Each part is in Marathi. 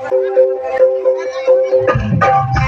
Thank you.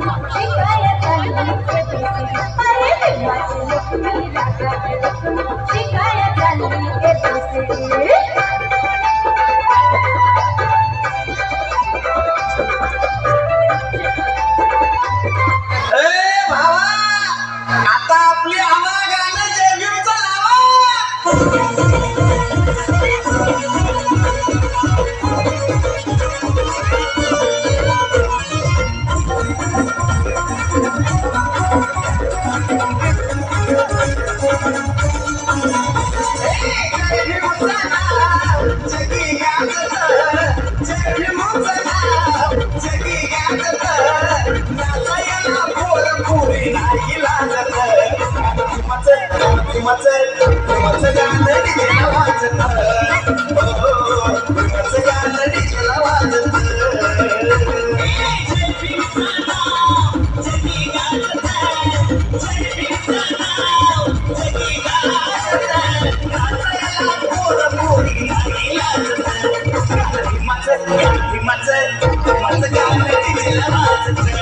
không मचल मचल्या नदीला वाजत मचल्या नदीला वाजत मचल मचल मचल्या नदीला वाजत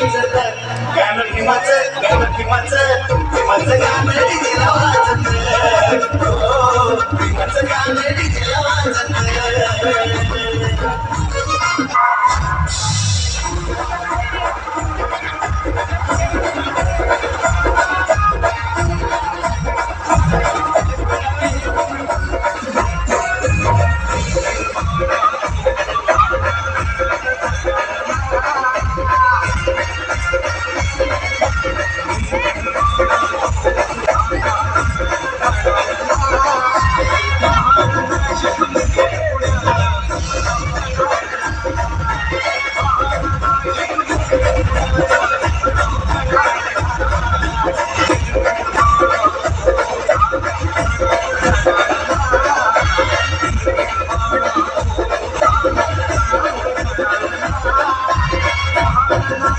गाणं भीमाचं गाणं भीमाचं तुम गाणं.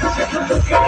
Let's go.